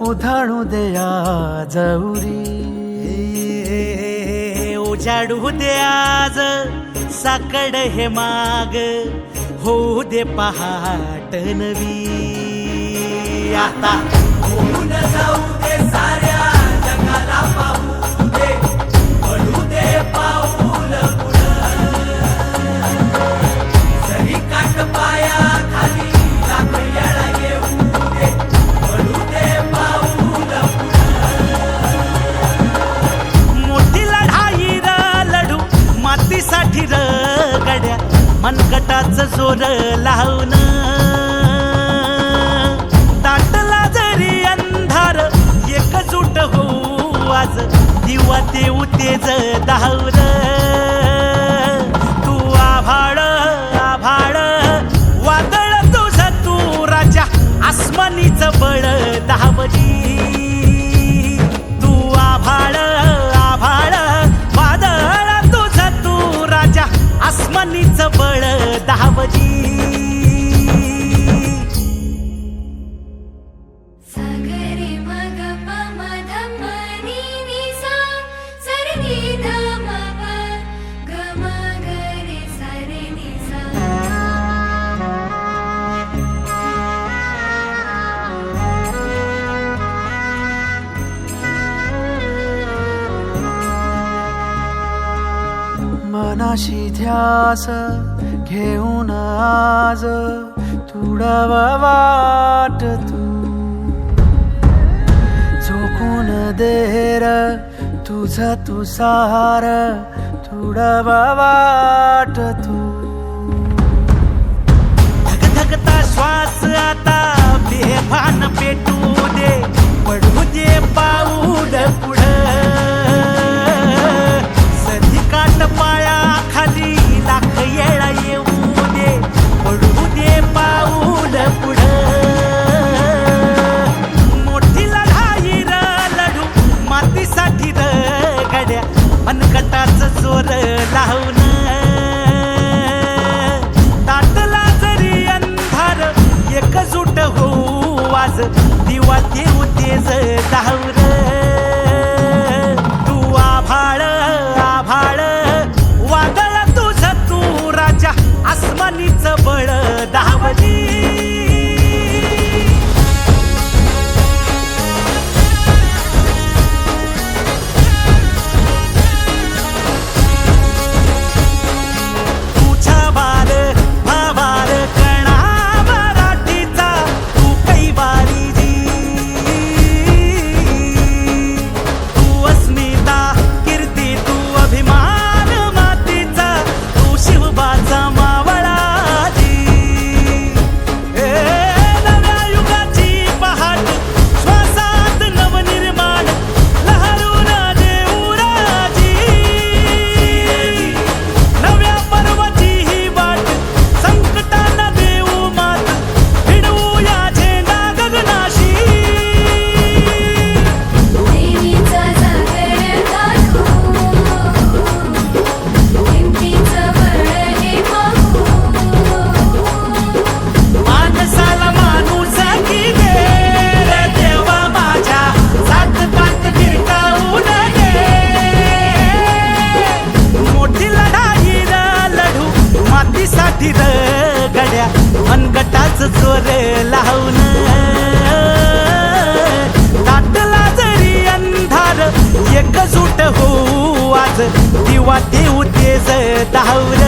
उधाणू द्या जवरी. उजाडू दे आज साकड हे माग होऊ दे पहाट नवी. आता जाऊ. मनकटाच सोर लावून ताटला जरी अंधार एकजूट होऊ आज दिवा देऊ तेज धावलं मनाशी ध्यास घेऊन आज तुडवा वाट तू. झोकून देर तुझ तुसार तुडवा वाट तू. धकधकता श्वास आता बेभान पेटू दे. पडू दे पाऊ फिर गड्या मनगटाच चोर लावून ताटला जरी अंधार एकजूट होऊ आज दिवा ठेवू तेज धावर